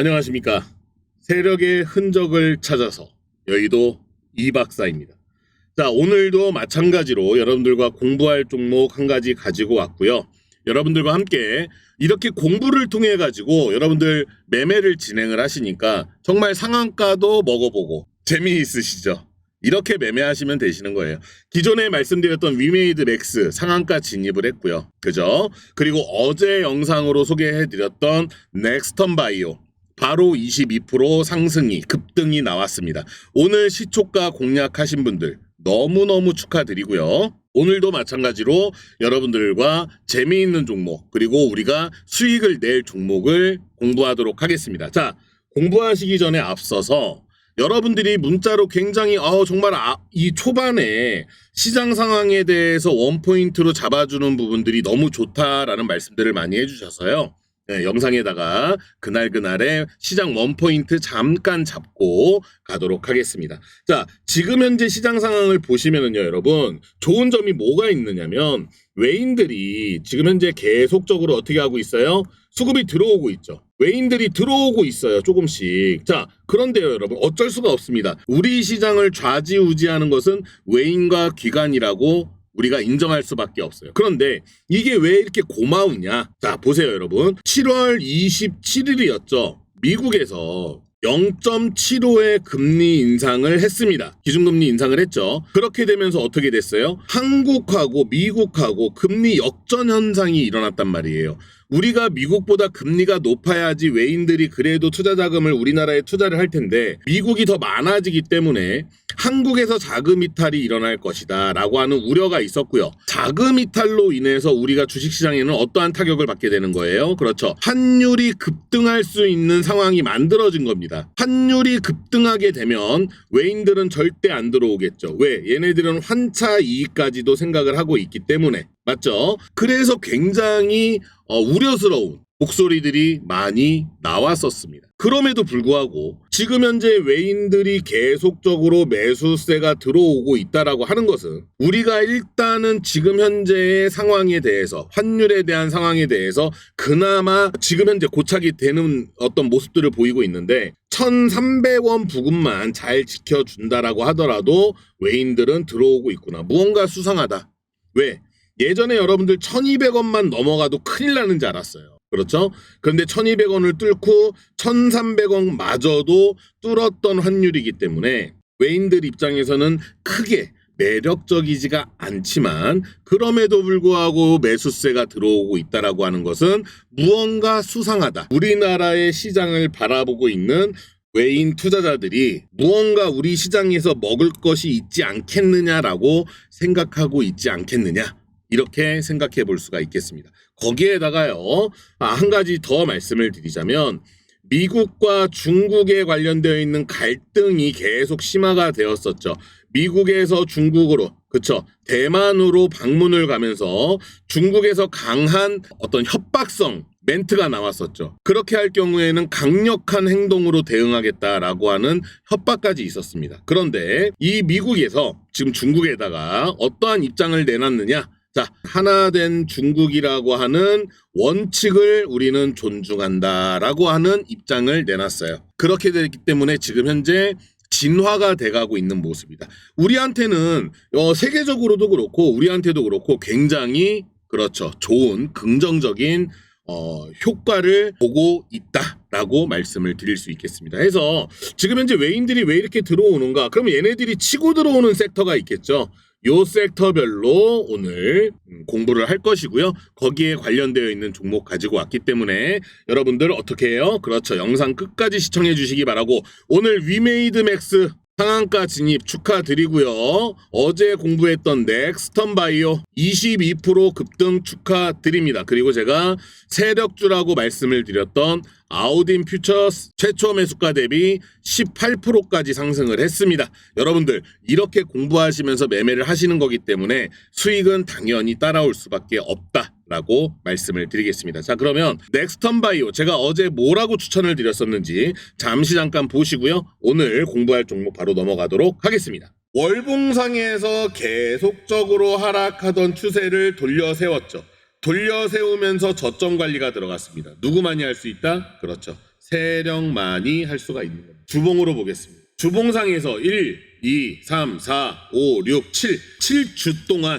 안녕하십니까. 세력의 흔적을 찾아서 여의도 이 박사입니다. 자, 오늘도 마찬가지로 여러분들과 공부할 종목 한 가지 가지고 왔고요. 여러분들과 함께 이렇게 공부를 통해 가지고 여러분들 매매를 진행을 하시니까 정말 상한가도 먹어보고 재미있으시죠? 이렇게 매매하시면 되시는 거예요. 기존에 말씀드렸던 위메이드 맥스 상한가 진입을 했고요. 그죠? 그리고 어제 영상으로 소개해드렸던 넥스턴 바이오 바로 22% 상승이 급등이 나왔습니다. 오늘 시초가 공략하신 분들 너무너무 축하드리고요. 오늘도 마찬가지로 여러분들과 재미있는 종목 그리고 우리가 수익을 낼 종목을 공부하도록 하겠습니다. 자, 공부하시기 전에 앞서서 여러분들이 문자로 굉장히 아 정말 아, 이 초반에 시장 상황에 대해서 원포인트로 잡아주는 부분들이 너무 좋다라는 말씀들을 많이 해주셔서요. 네, 영상에다가 그날 그날의 시장 원포인트 잠깐 잡고 가도록 하겠습니다. 자, 지금 현재 시장 상황을 보시면은요, 여러분, 좋은 점이 뭐가 있느냐면, 외인들이 지금 현재 계속적으로 어떻게 하고 있어요? 수급이 들어오고 있죠. 외인들이 들어오고 있어요, 조금씩. 자, 그런데요, 여러분, 어쩔 수가 없습니다. 우리 시장을 좌지우지하는 것은 외인과 기관이라고 우리가 인정할 수밖에 없어요. 그런데 이게 왜 이렇게 고마우냐? 자, 보세요, 여러분. 7월 27일이었죠. 미국에서 0.75의 금리 인상을 했습니다. 기준금리 인상을 했죠. 그렇게 되면서 어떻게 됐어요? 한국하고 미국하고 금리 역전 현상이 일어났단 말이에요. 우리가 미국보다 금리가 높아야지 외인들이 그래도 투자 자금을 우리나라에 투자를 할 텐데 미국이 더 많아지기 때문에 한국에서 자금 이탈이 일어날 것이다 라고 하는 우려가 있었고요. 자금 이탈로 인해서 우리가 주식시장에는 어떠한 타격을 받게 되는 거예요? 그렇죠. 환율이 급등할 수 있는 상황이 만들어진 겁니다. 환율이 급등하게 되면 외인들은 절대 안 들어오겠죠. 왜? 얘네들은 환차 이익까지도 생각을 하고 있기 때문에. 맞죠? 그래서 굉장히 어, 우려스러운 목소리들이 많이 나왔었습니다. 그럼에도 불구하고 지금 현재 외인들이 계속적으로 매수세가 들어오고 있다라고 하는 것은 우리가 일단은 지금 현재의 상황에 대해서 환율에 대한 상황에 대해서 그나마 지금 현재 고착이 되는 어떤 모습들을 보이고 있는데 1,300원 부근만 잘 지켜준다라고 하더라도 외인들은 들어오고 있구나. 무언가 수상하다. 왜? 예전에 여러분들 1200원만 넘어가도 큰일 나는 줄 알았어요. 그렇죠? 그런데 1200원을 뚫고 1300원 마저도 뚫었던 환율이기 때문에 외인들 입장에서는 크게 매력적이지가 않지만 그럼에도 불구하고 매수세가 들어오고 있다라고 하는 것은 무언가 수상하다. 우리나라의 시장을 바라보고 있는 외인 투자자들이 무언가 우리 시장에서 먹을 것이 있지 않겠느냐라고 생각하고 있지 않겠느냐. 이렇게 생각해 볼 수가 있겠습니다. 거기에다가요, 아, 한 가지 더 말씀을 드리자면, 미국과 중국에 관련되어 있는 갈등이 계속 심화가 되었었죠. 미국에서 중국으로, 그쵸. 대만으로 방문을 가면서 중국에서 강한 어떤 협박성 멘트가 나왔었죠. 그렇게 할 경우에는 강력한 행동으로 대응하겠다라고 하는 협박까지 있었습니다. 그런데 이 미국에서 지금 중국에다가 어떠한 입장을 내놨느냐? 자, 하나 된 중국이라고 하는 원칙을 우리는 존중한다라고 하는 입장을 내놨어요. 그렇게 됐기 때문에 지금 현재 진화가 돼가고 있는 모습이다. 우리한테는 어, 세계적으로도 그렇고 우리한테도 그렇고 굉장히 그렇죠. 좋은 긍정적인 어, 효과를 보고 있다라고 말씀을 드릴 수 있겠습니다. 해서 지금 현재 외인들이 왜 이렇게 들어오는가? 그럼 얘네들이 치고 들어오는 섹터가 있겠죠. 요 섹터별로 오늘 음, 공부를 할 것이고요. 거기에 관련되어 있는 종목 가지고 왔기 때문에 여러분들 어떻게 해요? 그렇죠. 영상 끝까지 시청해 주시기 바라고 오늘 위메이드 맥스 상한가 진입 축하드리고요. 어제 공부했던 넥스턴 바이오 22% 급등 축하드립니다. 그리고 제가 세력주라고 말씀을 드렸던 아우딘 퓨처스 최초 매수가 대비 18%까지 상승을 했습니다. 여러분들 이렇게 공부하시면서 매매를 하시는 거기 때문에 수익은 당연히 따라올 수밖에 없다. 라고 말씀을 드리겠습니다. 자, 그러면 넥스턴 바이오 제가 어제 뭐라고 추천을 드렸었는지 잠시 잠깐 보시고요. 오늘 공부할 종목 바로 넘어가도록 하겠습니다. 월봉상에서 계속적으로 하락하던 추세를 돌려 세웠죠. 돌려 세우면서 저점 관리가 들어갔습니다. 누구만이 할 수 있다? 그렇죠. 세력만이 할 수가 있는 겁니다. 주봉으로 보겠습니다. 주봉상에서 1, 2, 3, 4, 5, 6, 7, 7주 동안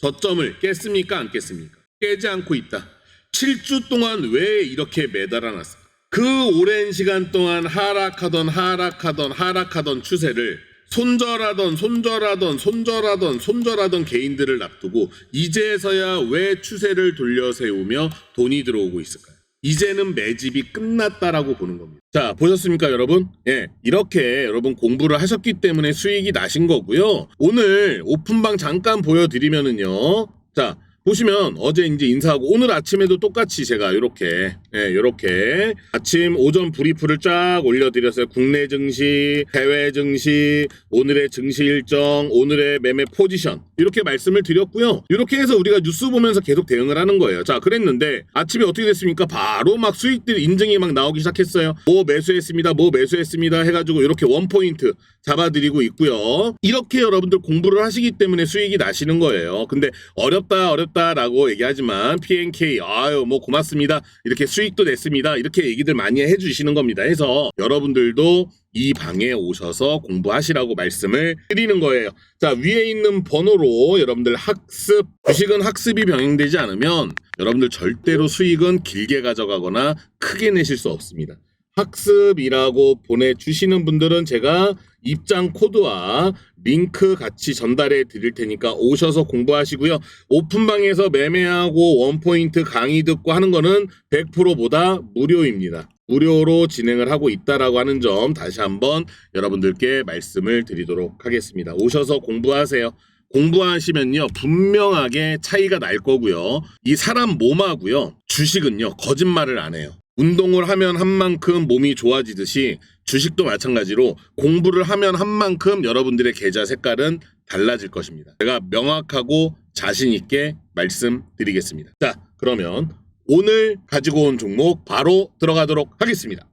저점을 깼습니까? 안 깼습니까? 깨지 않고 있다. 7주 동안 왜 이렇게 매달아 놨을까? 그 오랜 시간 동안 하락하던 하락하던 하락하던 추세를 손절하던 손절하던 손절하던 손절하던 개인들을 놔두고 이제서야 왜 추세를 돌려 세우며 돈이 들어오고 있을까요? 이제는 매집이 끝났다라고 보는 겁니다. 자, 보셨습니까, 여러분? 예, 이렇게 여러분 공부를 하셨기 때문에 수익이 나신 거고요. 오늘 오픈방 잠깐 보여드리면은요. 자, 보시면 어제 이제 인사하고 오늘 아침에도 똑같이 제가 이렇게 예, 이렇게 아침 오전 브리프를 쫙 올려드렸어요. 국내 증시, 해외 증시, 오늘의 증시 일정, 오늘의 매매 포지션 이렇게 말씀을 드렸고요. 이렇게 해서 우리가 뉴스 보면서 계속 대응을 하는 거예요. 자, 그랬는데 아침에 어떻게 됐습니까? 바로 막 수익들 인증이 막 나오기 시작했어요. 뭐 매수했습니다. 뭐 매수했습니다. 해가지고 이렇게 원 포인트 잡아드리고 있고요. 이렇게 여러분들 공부를 하시기 때문에 수익이 나시는 거예요. 근데 어렵다 어렵다 라고 얘기하지만 PNK 아유 뭐 고맙습니다. 이렇게 수익도 냈습니다. 이렇게 얘기들 많이 해주시는 겁니다. 해서 여러분들도 이 방에 오셔서 공부하시라고 말씀을 드리는 거예요. 자 위에 있는 번호로 여러분들 학습 주식은 학습이 병행되지 않으면 여러분들 절대로 수익은 길게 가져가거나 크게 내실 수 없습니다. 학습이라고 보내주시는 분들은 제가 입장 코드와 링크 같이 전달해 드릴 테니까 오셔서 공부하시고요. 오픈방에서 매매하고 원포인트 강의 듣고 하는 거는 100%보다 무료입니다. 무료로 진행을 하고 있다라고 하는 점 다시 한번 여러분들께 말씀을 드리도록 하겠습니다. 오셔서 공부하세요. 공부하시면요 분명하게 차이가 날 거고요. 이 사람 몸하고요 주식은요 거짓말을 안 해요. 운동을 하면 한 만큼 몸이 좋아지듯이 주식도 마찬가지로 공부를 하면 한 만큼 여러분들의 계좌 색깔은 달라질 것입니다. 제가 명확하고 자신 있게 말씀드리겠습니다. 자, 그러면 오늘 가지고 온 종목 바로 들어가도록 하겠습니다.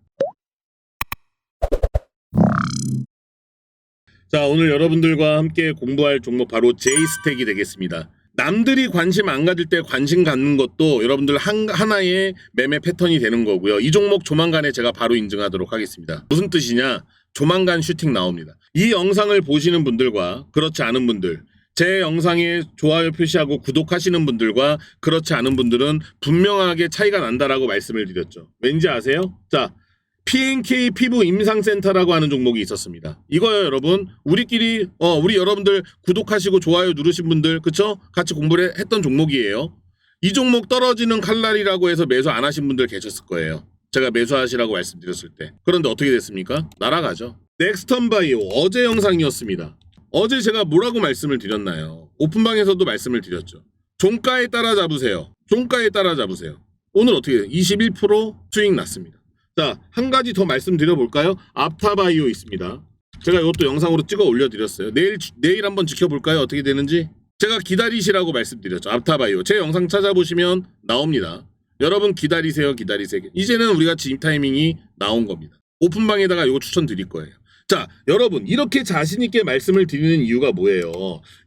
자, 오늘 여러분들과 함께 공부할 종목 바로 제이스택이 되겠습니다. 남들이 관심 안 가질 때 관심 갖는 것도 여러분들 한, 하나의 매매 패턴이 되는 거고요. 이 종목 조만간에 제가 바로 인증하도록 하겠습니다. 무슨 뜻이냐? 조만간 슈팅 나옵니다. 이 영상을 보시는 분들과 그렇지 않은 분들, 제 영상에 좋아요 표시하고 구독하시는 분들과 그렇지 않은 분들은 분명하게 차이가 난다라고 말씀을 드렸죠. 왠지 아세요? 자, PNK 피부 임상센터라고 하는 종목이 있었습니다. 이거요, 여러분. 우리끼리 어 우리 여러분들 구독하시고 좋아요 누르신 분들 그쵸? 같이 공부를 했던 종목이에요. 이 종목 떨어지는 칼날이라고 해서 매수 안 하신 분들 계셨을 거예요. 제가 매수하시라고 말씀드렸을 때. 그런데 어떻게 됐습니까? 날아가죠. 넥스턴 바이오 어제 영상이었습니다. 어제 제가 뭐라고 말씀을 드렸나요? 오픈방에서도 말씀을 드렸죠. 종가에 따라 잡으세요. 종가에 따라 잡으세요. 오늘 어떻게 돼요? 21% 수익 났습니다. 자, 한 가지 더 말씀드려 볼까요? 앞타바이오 있습니다. 제가 이것도 영상으로 찍어 올려드렸어요. 내일 내일 한번 지켜볼까요? 어떻게 되는지? 제가 기다리시라고 말씀드렸죠. 앞타바이오. 제 영상 찾아보시면 나옵니다. 여러분 기다리세요, 기다리세요. 이제는 우리가 진입 타이밍이 나온 겁니다. 오픈방에다가 이거 추천드릴 거예요. 자, 여러분 이렇게 자신 있게 말씀을 드리는 이유가 뭐예요?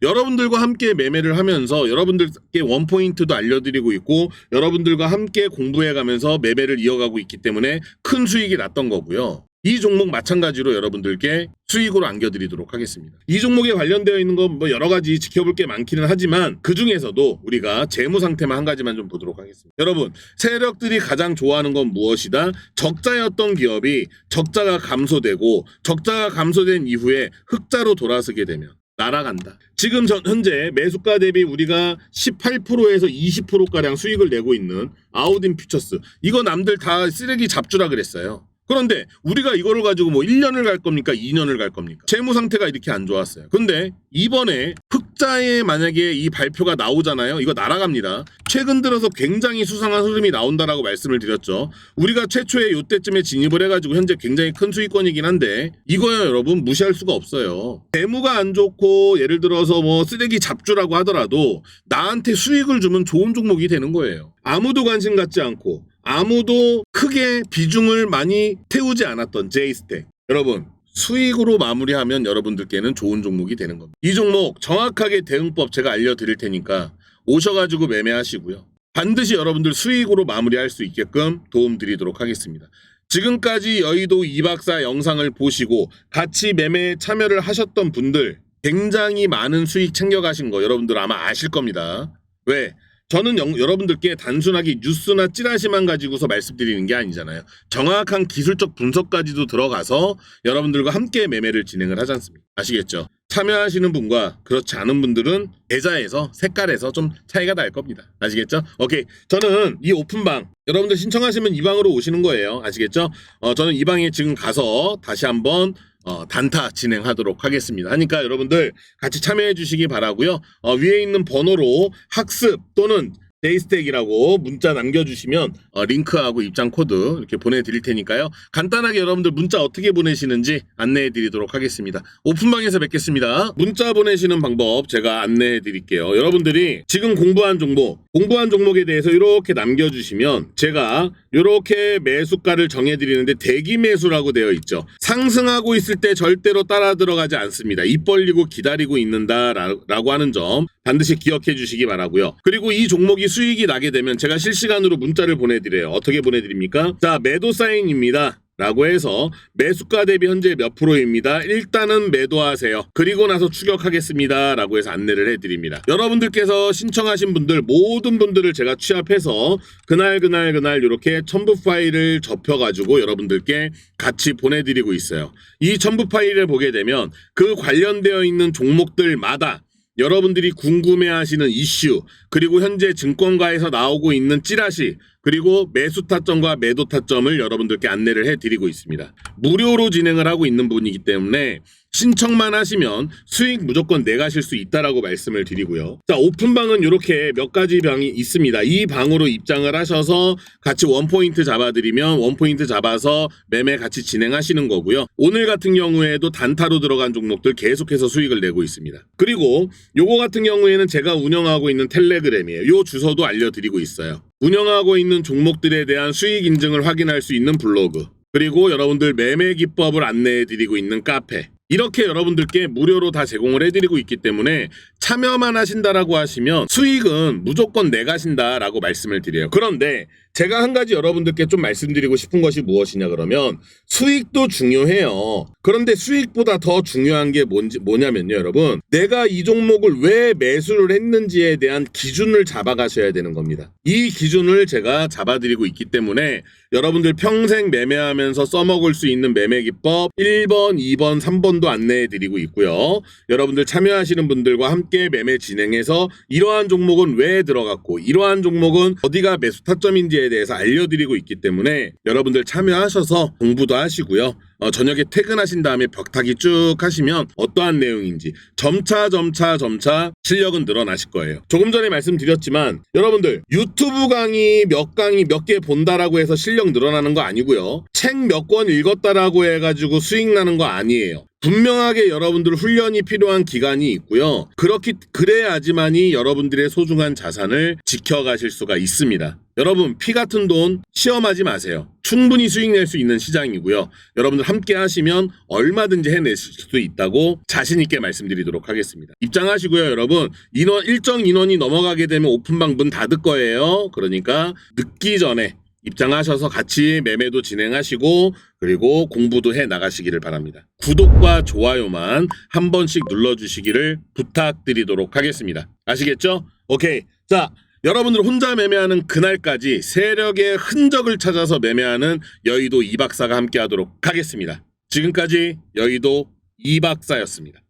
여러분들과 함께 매매를 하면서 여러분들께 원 포인트도 알려드리고 있고 여러분들과 함께 공부해 가면서 매매를 이어가고 있기 때문에 큰 수익이 났던 거고요. 이 종목 마찬가지로 여러분들께 수익으로 안겨드리도록 하겠습니다. 이 종목에 관련되어 있는 건 뭐 여러 가지 지켜볼 게 많기는 하지만 그 중에서도 우리가 재무 상태만 한 가지만 좀 보도록 하겠습니다. 여러분 세력들이 가장 좋아하는 건 무엇이다? 적자였던 기업이 적자가 감소되고 적자가 감소된 이후에 흑자로 돌아서게 되면 날아간다. 지금 전 현재 매수가 대비 우리가 18%에서 20%가량 수익을 내고 있는 아우딘 퓨처스. 이거 남들 다 쓰레기 잡주라 그랬어요. 그런데 우리가 이거를 가지고 뭐 1년을 갈 겁니까? 2년을 갈 겁니까? 재무 상태가 이렇게 안 좋았어요. 근데 이번에 흑자에 만약에 이 발표가 나오잖아요. 이거 날아갑니다. 최근 들어서 굉장히 수상한 흐름이 나온다라고 말씀을 드렸죠. 우리가 최초에 요때쯤에 진입을 해가지고 현재 굉장히 큰 수익권이긴 한데 이거요 여러분 무시할 수가 없어요. 재무가 안 좋고 예를 들어서 뭐 쓰레기 잡주라고 하더라도 나한테 수익을 주면 좋은 종목이 되는 거예요. 아무도 관심 갖지 않고 아무도 크게 비중을 많이 태우지 않았던 제이스텍. 여러분, 수익으로 마무리하면 여러분들께는 좋은 종목이 되는 겁니다. 이 종목 정확하게 대응법 제가 알려드릴 테니까 오셔가지고 매매하시고요. 반드시 여러분들 수익으로 마무리할 수 있게끔 도움 드리도록 하겠습니다. 지금까지 여의도 이박사 영상을 보시고 같이 매매에 참여를 하셨던 분들 굉장히 많은 수익 챙겨가신 거 여러분들 아마 아실 겁니다. 왜? 저는 영- 여러분들께 단순하게 뉴스나 찌라시만 가지고서 말씀드리는 게 아니잖아요. 정확한 기술적 분석까지도 들어가서 여러분들과 함께 매매를 진행을 하지 않습니까? 아시겠죠? 참여하시는 분과 그렇지 않은 분들은 계좌에서 색깔에서 좀 차이가 날 겁니다. 아시겠죠? 오케이. 저는 이 오픈방 여러분들 신청하시면 이 방으로 오시는 거예요. 아시겠죠? 어, 저는 이 방에 지금 가서 다시 한번 어, 단타 진행하도록 하겠습니다. 하니까 여러분들 같이 참여해 주시기 바라고요. 어, 위에 있는 번호로 학습 또는 데이스택이라고 문자 남겨주시면 어, 링크하고 입장 코드 이렇게 보내드릴 테니까요. 간단하게 여러분들 문자 어떻게 보내시는지 안내해드리도록 하겠습니다. 오픈방에서 뵙겠습니다. 문자 보내시는 방법 제가 안내해드릴게요. 여러분들이 지금 공부한 종목, 공부한 종목에 대해서 이렇게 남겨주시면 제가 이렇게 매수가를 정해드리는데 대기 매수라고 되어 있죠. 상승하고 있을 때 절대로 따라 들어가지 않습니다. 입 벌리고 기다리고 있는다라고 하는 점 반드시 기억해 주시기 바라고요. 그리고 이 종목이 수익이 나게 되면 제가 실시간으로 문자를 보내드려요. 어떻게 보내드립니까? 자 매도 사인입니다. 라고 해서 매수가 대비 현재 몇 프로입니다. 일단은 매도하세요. 그리고 나서 추격하겠습니다. 라고 해서 안내를 해드립니다. 여러분들께서 신청하신 분들 모든 분들을 제가 취합해서 그날 그날 그날 이렇게 첨부 파일을 접혀가지고 여러분들께 같이 보내드리고 있어요. 이 첨부 파일을 보게 되면 그 관련되어 있는 종목들마다 여러분들이 궁금해하시는 이슈 그리고 현재 증권가에서 나오고 있는 찌라시 그리고 매수 타점과 매도 타점을 여러분들께 안내를 해드리고 있습니다. 무료로 진행을 하고 있는 분이기 때문에 신청만 하시면 수익 무조건 내가실 수 있다라고 말씀을 드리고요. 자 오픈방은 이렇게 몇 가지 방이 있습니다. 이 방으로 입장을 하셔서 같이 원포인트 잡아드리면 원포인트 잡아서 매매 같이 진행하시는 거고요. 오늘 같은 경우에도 단타로 들어간 종목들 계속해서 수익을 내고 있습니다. 그리고 요거 같은 경우에는 제가 운영하고 있는 텔레그램이에요. 요 주소도 알려드리고 있어요. 운영하고 있는 종목들에 대한 수익 인증을 확인할 수 있는 블로그 그리고 여러분들 매매 기법을 안내해 드리고 있는 카페 이렇게 여러분들께 무료로 다 제공을 해드리고 있기 때문에 참여만 하신다라고 하시면 수익은 무조건 내가신다라고 말씀을 드려요. 그런데 제가 한 가지 여러분들께 좀 말씀드리고 싶은 것이 무엇이냐 그러면 수익도 중요해요. 그런데 수익보다 더 중요한 게 뭔지 뭐냐면요, 여러분. 내가 이 종목을 왜 매수를 했는지에 대한 기준을 잡아가셔야 되는 겁니다. 이 기준을 제가 잡아드리고 있기 때문에 여러분들 평생 매매하면서 써먹을 수 있는 매매 기법 1번, 2번, 3번도 안내해 드리고 있고요. 여러분들 참여하시는 분들과 함께 매매 진행해서 이러한 종목은 왜 들어갔고 이러한 종목은 어디가 매수 타점인지에 대해서 알려드리고 있기 때문에 여러분들 참여하셔서 공부도 하시고요. 어, 저녁에 퇴근하신 다음에 벽타기 쭉 하시면 어떠한 내용인지 점차 점차 점차 실력은 늘어나실 거예요. 조금 전에 말씀드렸지만 여러분들 유튜브 강의 몇 강의 몇 개 본다라고 해서 실력 늘어나는 거 아니고요. 책 몇 권 읽었다라고 해가지고 수익 나는 거 아니에요. 분명하게 여러분들 훈련이 필요한 기간이 있고요. 그렇기 그래야지만이 여러분들의 소중한 자산을 지켜가실 수가 있습니다. 여러분 피 같은 돈 시험하지 마세요. 충분히 수익 낼 수 있는 시장이고요. 여러분들 함께 하시면 얼마든지 해내실 수 있다고 자신 있게 말씀드리도록 하겠습니다. 입장하시고요, 여러분. 인원 일정 인원이 넘어가게 되면 오픈방 문 닫을 거예요. 그러니까 늦기 전에 입장하셔서 같이 매매도 진행하시고 그리고 공부도 해 나가시기를 바랍니다. 구독과 좋아요만 한 번씩 눌러주시기를 부탁드리도록 하겠습니다. 아시겠죠? 오케이. 자, 여러분들 혼자 매매하는 그날까지 세력의 흔적을 찾아서 매매하는 여의도 이박사가 함께 하도록 하겠습니다. 지금까지 여의도 이박사였습니다.